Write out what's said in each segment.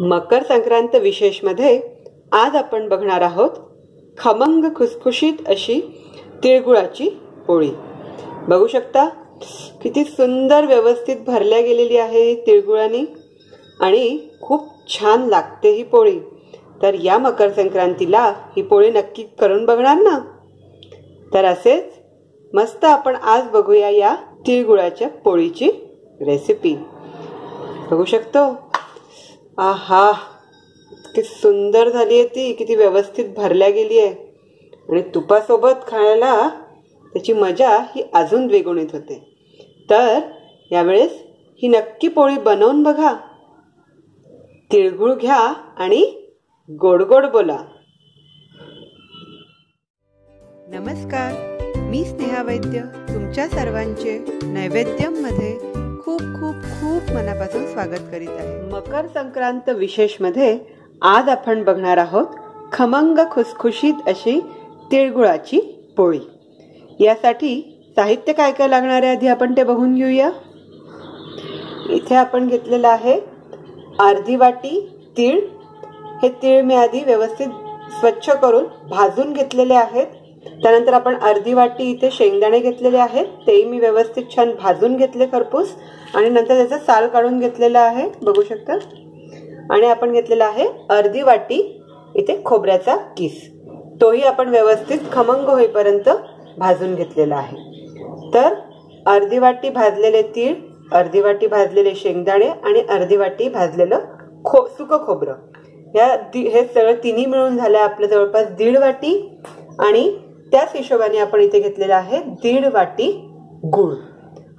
मकर संक्रांत विशेषमध्ये आज आपण बघणार आहोत खमंग खुसखुशीत अशी तिळगुळाची पोळी. बघू शकता किती सुंदर व्यवस्थित भरल्या गेलेली आहे तिळगुळानी आणि खूप छान लागते ही पोळी. तर या मकर संक्रांतीला ही पोळी नक्की करून बघणार ना? तर असेच मस्त आपण आज बघूया या तिळगुळाच्या पोळीची रेसिपी बघू शकतो? आहा इतकी सुंदर झाली आहे ती किती व्यवस्थित भरल्या गेली आहे. आणि तुपासोबत खायला त्याची मजा ही अजून द्विगुणित होते. तर यावेळेस ही नक्की पोळी बनवून बघा. तिळगुळ घ्या आणि गोड गोड बोला. नमस्कार मी स्नेहा वैद्य तुमच्या सर्वांचे नैवेद्यमध्ये खूप खूप खूप मनापासून स्वागत करीत आहे. मकर संक्रांत विशेषमध्ये आज आपण बघणार आहोत खमंग खुसखुशीत अशी तिळगुळाची पोळी. यासाठी साहित्य काय काय लागणार आहे आधी आपण ते बघून घेऊया. इथे आपण घेतलेलं आहे अर्धी वाटी तीळ. हे तीळ मी आधी व्यवस्थित स्वच्छ करून भाजून घेतलेले आहेत. त्यानंतर आपण अर्धी वाटी इथे शेंगदाणे घेतलेले आहेत. तेही मी व्यवस्थित छान भाजून घेतले खरपूस. आणि नंतर त्याचा साल काढून घेतलेला आहे. बघू शकता. आणि आपण घेतलेला आहे अर्धी वाटी इथे खोबऱ्याचा किस. तोही आपण व्यवस्थित खमंग होईपर्यंत भाजून घेतलेला आहे. तर अर्धी वाटी भाजलेले तीळ अर्धी वाटी भाजलेले शेंगदाणे आणि अर्धी वाटी भाजलेलं खो सुकं खोबरं. या हे सगळं तिन्ही मिळून झालं आपल्या जवळपास दीड वाटी आणि त्याच हिशोबाने आपण इथे घेतलेला आहे दीड वाटी गुळ.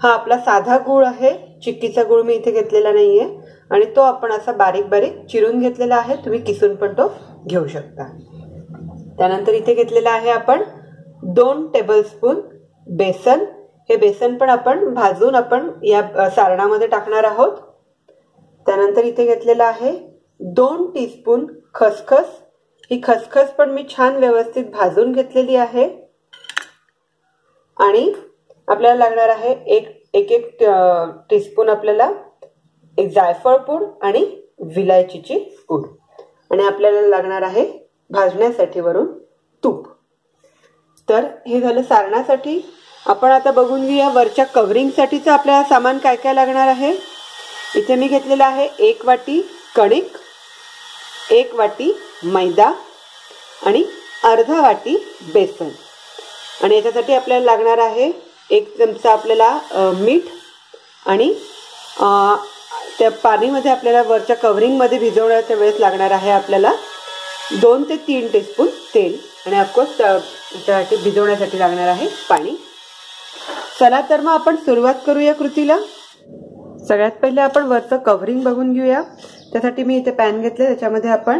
हा आपला साधा गुळ आहे चिक्कीचा गुळ मी इथे घेतलेला नाहीये. आणि तो आपण असा बारीक बारीक चिरून घेतलेला आहे तुम्ही किसून पण तो घेऊ शकता. त्यानंतर इथे घेतलेला आहे आपण दोन टेबलस्पून बेसन. हे बेसन पण आपण भाजून आपण या सारणामध्ये टाकणार आहोत. त्यानंतर इथे घेतलेलं आहे दोन टीस्पून खसखस. ही खसखस पण मी छान व्यवस्थित भाजून घेतलेली आहे. आणि आपल्याला लागणार आहे एक एक एक टीस्पून आपल्याला एक जायफळ पूड आणि विलायचीची पूड. आणि आपल्याला लागणार आहे भाजण्यासाठी वरून तूप. तर हे झालं सारणासाठी. आपण आता बघून घेऊया वरच्या कवरिंगसाठीचं आपल्याला सामान काय काय लागणार आहे. इथे मी घेतलेलं आहे एक वाटी कणिक एक वाटी मैदा आणि अर्धा वाटी बेसन. आणि याच्यासाठी आपल्याला लागणार आहे एक चमचा आपल्याला मीठ आणि त्या पाणीमध्ये आपल्याला वरच्या कवरिंगमध्ये भिजवण्याच्या वेळेस लागणार आहे आपल्याला दोन ते तीन टीस्पून तेल. आणि ऑफकोर्स त्यासाठी भिजवण्यासाठी लागणार आहे पाणी. चला तर मग आपण सुरुवात करूया कृतीला. सगळ्यात पहिले आपण वरचं कवरिंग बघून घेऊया. त्यासाठी मी इथे पॅन घेतले त्याच्यामध्ये आपण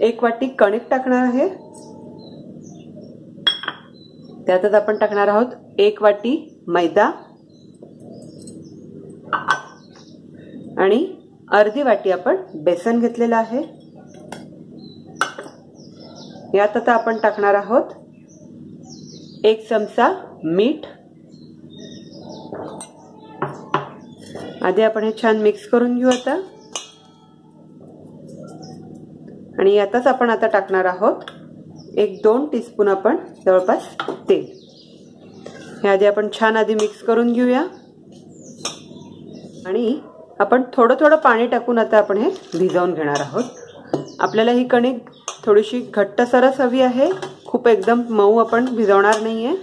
एक वाटी कणिक टाकणार आहे. त्यातच आपण टाकणार आहोत एक वाटी मैदा. आणि अर्धी वाटी आपण बेसन घेतलेलं आहे. यात आता आपण टाकणार आहोत एक चमचा मीठ. आधी आपण हे छान मिक्स करून घेऊ आता. आणि यातच आपण आता टाकणार आहोत एक दोन टीस्पून आपण जवळपास तेल. हे आधी आपण छान आधी मिक्स करून घेऊया. आणि आपण थोडं थोडं पाणी टाकून आता आपण हे भिजवून घेणार आहोत. आपल्याला ही कणिक थोडीशी घट्टसरस हवी आहे. खूप एकदम मऊ आपण भिजवणार नाहीये.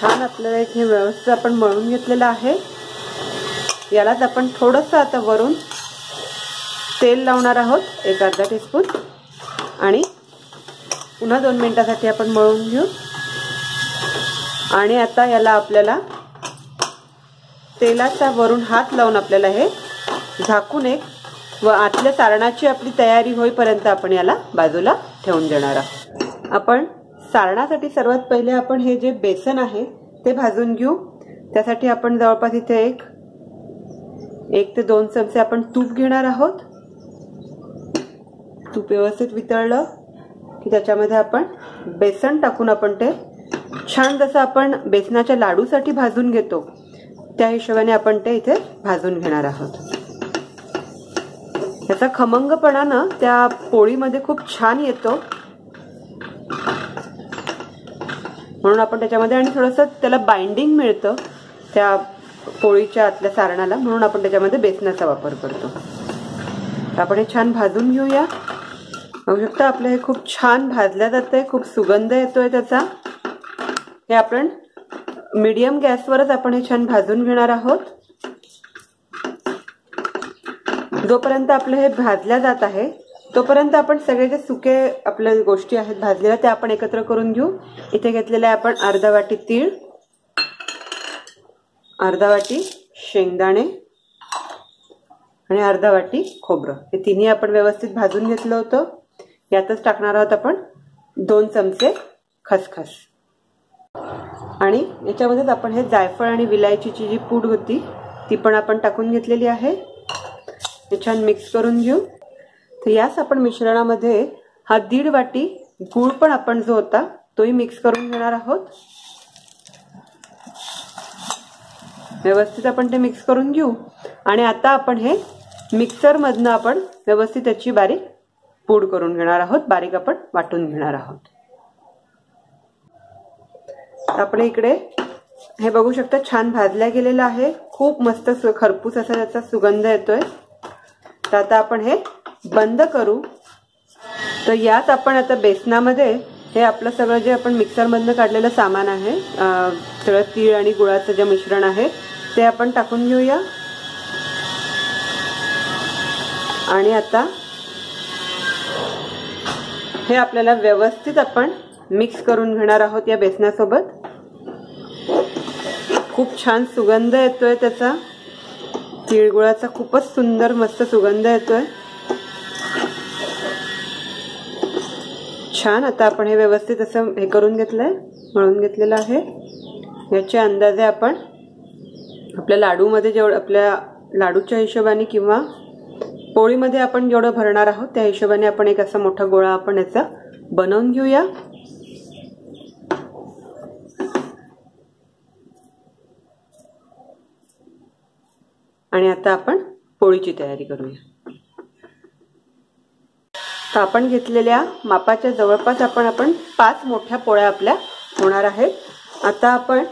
छान आपल्याला हे व्यवस्थित आपण मळून घेतलेलं आहे. यालाच आपण थोडंसं आता वरून तेल लावणार आहोत एक अर्धा टीस्पून आणि पुन्हा दोन मिनटासाठी आपण मळून घेऊ. आणि आता याला आपल्याला तेलाचा वरून हात लावून आपल्याला हे झाकून एक व आतल्या सारणाची आपली तयारी होईपर्यंत आपण याला बाजूला ठेवून देणार आहोत. आपण सारणासाठी सर्वात पहिले आपण हे जे बेसन आहे ते भाजून घेऊ. त्यासाठी आपण जवळपास इथे एक एक ते दोन चमचे आपण तूप घेणार आहोत. तूप व्यवस्थित वितळलं की त्याच्यामध्ये आपण बेसन टाकून आपण ते छान जसं आपण बेसनाच्या लाडूसाठी भाजून घेतो त्या हिशोबाने आपण ते इथे भाजून घेणार आहोत. याचा खमंगपणा ना त्या पोळीमध्ये खूप छान येतो. म्हणून आपण त्याच्यामध्ये आणि थोडंसं त्याला बाइंडिंग मिळतं त्या पोळीच्या आतल्या सारणाला म्हणून आपण त्याच्यामध्ये बेसनाचा वापर करतो. आपण हे छान भाजून घेऊया. बघू शकता आपलं हे खूप छान भाजल्या आहे खूप सुगंध येतोय त्याचा. हे आपण मीडियम गॅसवरच आपण हे छान भाजून घेणार आहोत. जोपर्यंत आपलं हे भाजल्या जात आहे तोपर्यंत आपण सगळे जे सुके आपल्या गोष्टी आहेत भाजलेल्या त्या आपण एकत्र करून घेऊ. इथे घेतलेलं आहे आपण अर्धा वाटी तीळ अर्धा वाटी शेंगदाणे आणि अर्धा वाटी खोबरं. हे तिन्ही आपण व्यवस्थित भाजून घेतलं होतं. यातच टाकणार आहोत आपण दोन चमचे खसखस. आणि याच्यामध्येच आपण हे जायफळ आणि विलायचीची जी पूड होती ती पण आपण टाकून घेतलेली आहे. हे छान मिक्स करून घेऊ. तर याच आपण मिश्रणामध्ये हा दीड वाटी गूळ पण आपण जो होता तोही मिक्स करून घेणार आहोत. व्यवस्थित आपण ते मिक्स करून घेऊ. आणि आता आपण हे मिक्सरमधनं आपण व्यवस्थित त्याची बारीक पूड करून घेणार आहोत बारीक आपण वाटून घेणार आहोत. आपण इकडे हे बघू शकता छान भाजल्या गेलेलं आहे. खूप मस्त खरपूस असा त्याचा सुगंध येतोय. तर आता आपण हे बंद करू. तर यात आपण आता बेसनामध्ये हे आपलं सगळं जे आपण मिक्सरमधनं काढलेलं सामान आहे सगळं तीळ आणि गुळाचं जे मिश्रण आहे ते आपण टाकून घेऊया. आणि आता हे आपल्याला व्यवस्थित आपण मिक्स करून घेणार आहोत या बेसनासोबत. खूप छान सुगंध येतोय त्याचा. तिळगुळाचा खूपच सुंदर मस्त सुगंध येतोय. छान आता आपण हे व्यवस्थित असं हे करून घेतलंय मळून घेतलेलं आहे. याच्या अंदाजे आपण आपल्या लाडूमध्ये जेवढं आपल्या लाडूच्या हिशोबाने किंवा पोळीमध्ये आपण जेवढं भरणार आहोत त्या हिशोबाने आपण एक असा मोठा गोळा आपण याचा बनवून घेऊया. आणि आता आपण पोळीची तयारी करूया. तर आपण घेतलेल्या मापाच्या जवळपास आपण आपण पाच मोठ्या पोळ्या आपल्या होणार आहेत. आता आपण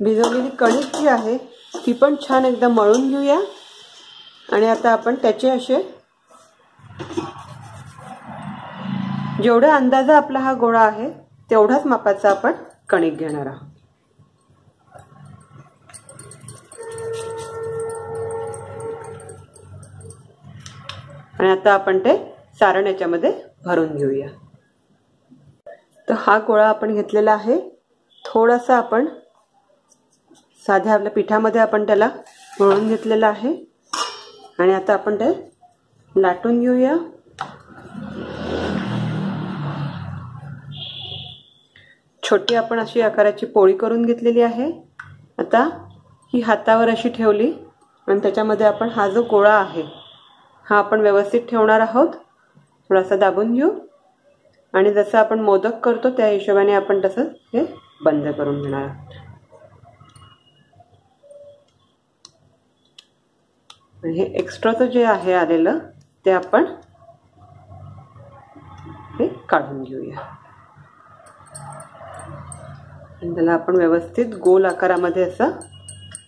भिजवलेली कणिक जी आहे ती पण छान एकदम मळून घेऊया. आणि आता आपण त्याचे असे जेवढा अंदाजा आपला हा गोळा आहे तेवढाच मापाचा आपण कणिक घेणार आहोत. आणि आता आपण ते सारण याच्यामध्ये भरून घेऊया. तर हा गोळा आपण घेतलेला आहे. थोडासा आपण साध्या आपल्या पिठामध्ये आपण त्याला मळून घेतलेला आहे. आणि आता आपण ते लाटून घेऊया. छोटी आपण अशी आकाराची पोळी करून घेतलेली आहे. आता ही हातावर अशी ठेवली आणि त्याच्यामध्ये आपण हा जो गोळा आहे हा आपण व्यवस्थित ठेवणार आहोत. थोडासा दाबून घेऊ. आणि जसं आपण मोदक करतो त्या हिशोबाने आपण तसं हे बंद करून घेणार आहोत. हे एक्स्ट्राचं जे आहे आलेलं ते आपण हे काढून घेऊया. आणि त्याला आपण व्यवस्थित गोल आकारामध्ये असं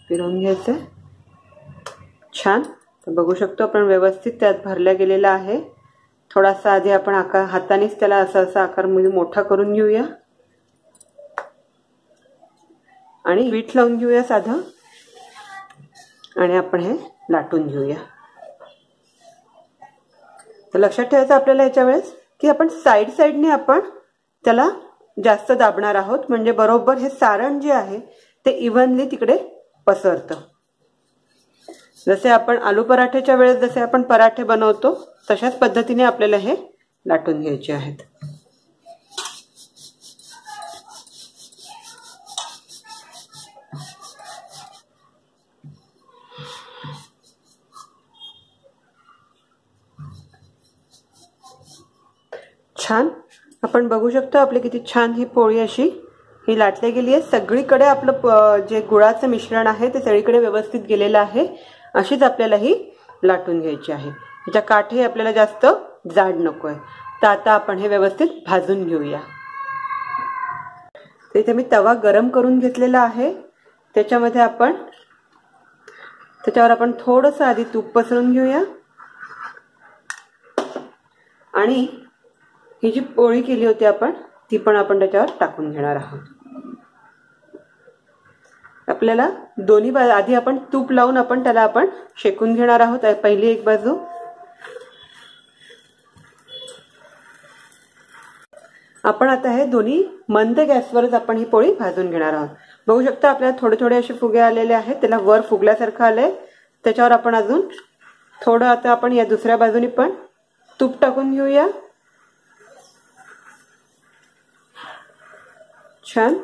फिरवून घ्यायचं छान. तर बघू शकतो आपण व्यवस्थित त्यात भरल्या गेलेला आहे. थोडासा आधी आपण आकार हातानेच त्याला असा असा आकार म्हणजे मोठा करून घेऊया. आणि वीट लावून घेऊया साधं. आणि आपण हे लाटून घेऊया. तर लक्षात ठेवायचं आपल्याला याच्या वेळेस की आपण साईड साईडने आपण त्याला जास्त दाबणार आहोत. म्हणजे बरोबर हे सारण जे आहे ते इव्हनली तिकडे पसरतं. जसे आपण आलू पराठ्याच्या वेळेस जसे आपण पराठे बनवतो तशाच पद्धतीने आपल्याला हे लाटून घ्यायचे आहेत. छान. आपण बघू शकतो आपली किती छान ही पोळी अशी. ही लाटली गेली आहे. सगळीकडे आपलं जे गुळाचं मिश्रण आहे ते सगळीकडे व्यवस्थित गेलेलं आहे. अशीच आपल्याला ही लाटून घ्यायची आहे. त्याच्या काठे आपल्याला जास्त जाड नको आहे तर आता आपण हे व्यवस्थित भाजून घेऊया. इथे मी तवा गरम करून घेतलेला आहे. त्याच्यामध्ये आपण त्याच्यावर आपण थोडंसं आधी तूप पसरून घेऊया. आणि ही जी पोळी केली होती आपण ती पण आपण त्याच्यावर टाकून घेणार आहोत. आपल्याला दोन्ही बाजू आधी आपण तूप लावून आपण त्याला आपण शेकून घेणार आहोत पहिली एक बाजू. आपण आता हे दोन्ही मंद गॅसवरच आपण ही पोळी भाजून घेणार आहोत. बघू शकता आपल्याला थोडे थोडे असे फुगे आलेले आहेत त्याला वर फुगल्यासारखं आलंय. त्याच्यावर आपण अजून थोडं आता आपण या दुसऱ्या बाजूनी पण तूप टाकून घेऊया. छान.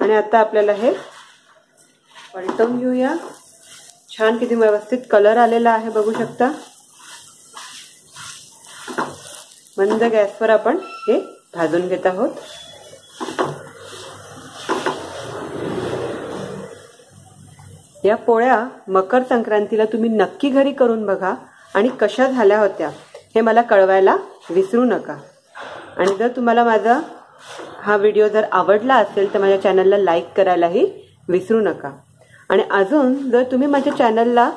आणि आता आपल्याला हे पलटवून घेऊया. छान किती व्यवस्थित कलर आलेला आहे बघू शकता. मंद गॅसवर आपण हे भाजून घेत आहोत. या पोळ्या मकर संक्रांतीला तुम्ही नक्की घरी करून बघा आणि कशा झाल्या होत्या हे मला कळवायला विसरू नका. आणि जर तुम्हाला माझा हा व्हिडिओ जर आवडला असेल तर माझ्या चॅनलला लाईक करायलाही विसरू नका. आणि अजून जर तुम्ही माझ्या चॅनलला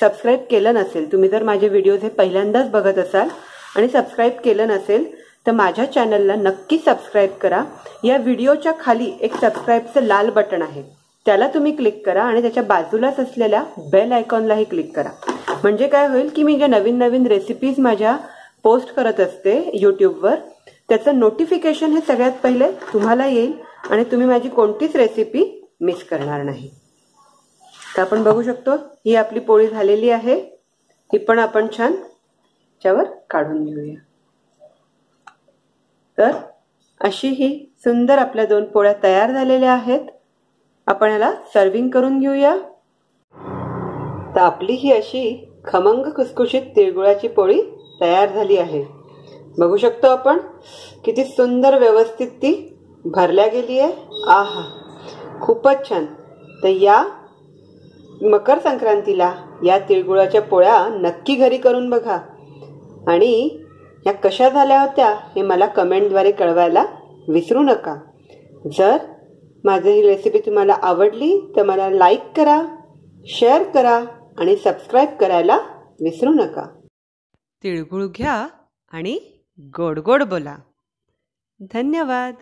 सबस्क्राईब केलं नसेल तुम्ही जर माझे व्हिडिओज हे पहिल्यांदाच बघत असाल आणि सबस्क्राईब केलं नसेल तर माझ्या चॅनलला नक्की सबस्क्राईब करा. या व्हिडिओच्या खाली एक सबस्क्राईबचं लाल बटन आहे. त्याला तुम्ही क्लिक करा आणि त्याच्या बाजूलाच असलेल्या बेल आयकॉनलाही क्लिक करा. म्हणजे काय होईल की मी ज्या नवीन नवीन रेसिपीज माझ्या पोस्ट करत असते यूट्यूबवर त्याचं नोटिफिकेशन हे सगळ्यात पहिले तुम्हाला येईल आणि तुम्ही माझी कोणतीच रेसिपी मिस करणार नाही. तर आपण बघू शकतो ही आपली पोळी झालेली आहे. ही पण आपण छान त्यावर काढून घेऊया. तर अशी ही सुंदर आपल्या दोन पोळ्या तयार झालेल्या आहेत. आपण याला सर्विंग करून घेऊया. तर आपली ही अशी खमंग खुसखुशीत तिळगुळाची पोळी तयार झाली आहे. बघू शकतो आपण. किती सुंदर व्यवस्थित ती भरल्या गेली आहे. आहा खूपच छान. तर या मकर संक्रांतीला या तिळगुळाच्या पोळ्या नक्की घरी करून बघा. आणि या कशा झाल्या होत्या हे मला कमेंटद्वारे कळवायला विसरू नका. जर माझी ही रेसिपी तुम्हाला आवडली तर मला लाईक करा शेअर करा आणि सबस्क्राईब करायला विसरू नका. तिळगुळ घ्या आणि गोड गोड बोला. धन्यवाद.